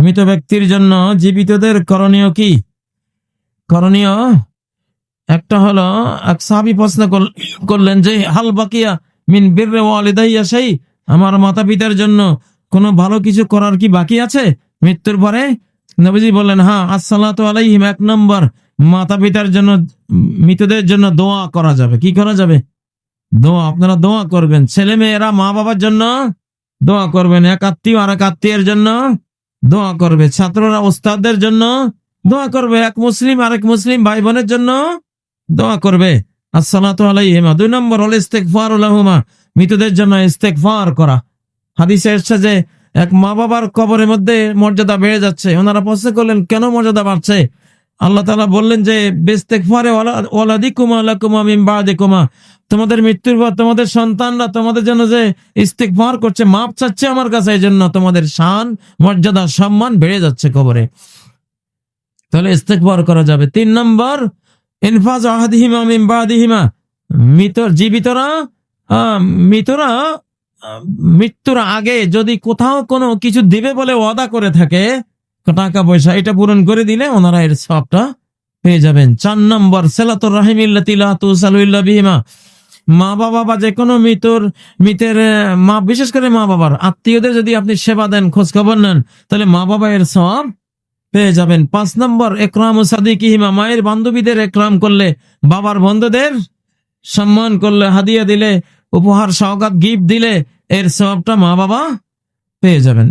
মৃত ব্যক্তির জন্য জীবিতদের করণীয় কি? করণীয় একটা হলো, এক সাহাবি প্রশ্ন করল- করলেন যে, হাল বাকিয়া মিন বীররে ওয়ালিদাইয়া সেই আমার মাতা পিতার জন্য কোনো ভালো কিছু করার কি বাকি আছে? মৃত্যুর পরে নবীজি বললেন হ্যাঁ আসসালাতু আলাইহিম, এক নম্বর মাতা পিতার জন্য, মৃতদের জন্য দোয়া করা যাবে। কি করা যাবে? দোয়া, আপনারা দোয়া করবেন। ছেলে মেয়েরা মা বাবার জন্য দোয়া করবেন, এক আত্মীয় আর এক আত্মীয়ের জন্য দোয়া করবে ছাত্ররা ওস্তাদের জন্য, দোয়া করবে এক মুসলিম, আরেক মুসলিম ভাই বোনের জন্য, দোয়া করবে। আসসালাতু আলাইহিমা, দুই নম্বর হল ইস্তেকফার লাহুমা, মৃতদের জন্য ইস্তেকফার করা। হাদিসে এসছে যে এক মা বাবার কবরের মধ্যে মর্যাদা বেড়ে যাচ্ছে। ওনারা প্রশ্ন করলেন, কেন মর্যাদা বাড়ছে? আল্লাহ তালা বললেন যে বেস্তেকফারে ওয়ালাদিকুমা আলাকুমা মিন বাদিকুমা। তোমাদের মৃত্যুর পর তোমাদের সন্তানরা তোমাদের জন্য যে ইস্তেকফার করছে, মাপ চাচ্ছে আমার কাছে, এই জন্য তোমাদের শান, মর্যাদা, সম্মান বেড়ে যাচ্ছে কবরে। তাহলে ইস্তেকবার করা যাবে। তিন নম্বর, ইনফাজ আহাদিহিমা মিন বাদিহিমা। মৃত জীবিতরা মৃতরা মৃত্যুর আগে যদি কোথাও কোনো কিছু দিবে বলে ওয়াদা করে থাকে টাকা পয়সা এটা পূরণ করে দিলে ওনারা এর সবটা পেয়ে যাবেন। চার নম্বর, সেলাতুর তুসালুল্লাহ বিহিমা। মা বাবা বা যে কোনো মৃতর মৃতের মা, বিশেষ করে মা বাবার আত্মীয়দের যদি আপনি সেবা দেন খোঁজ খবর নেন, তাহলে মা বাবা এর সব পেয়ে যাবেন। পাঁচ নম্বর, একরাম ও সাদিকিহিমা, মায়ের বান্ধবীদের একরাম করলে বাবার বন্ধুদের সম্মান করলে, হাদিয়া দিলে, উপহার, সওগাত, গিফট দিলে এর সবটা মা বাবা পেয়ে যাবেন।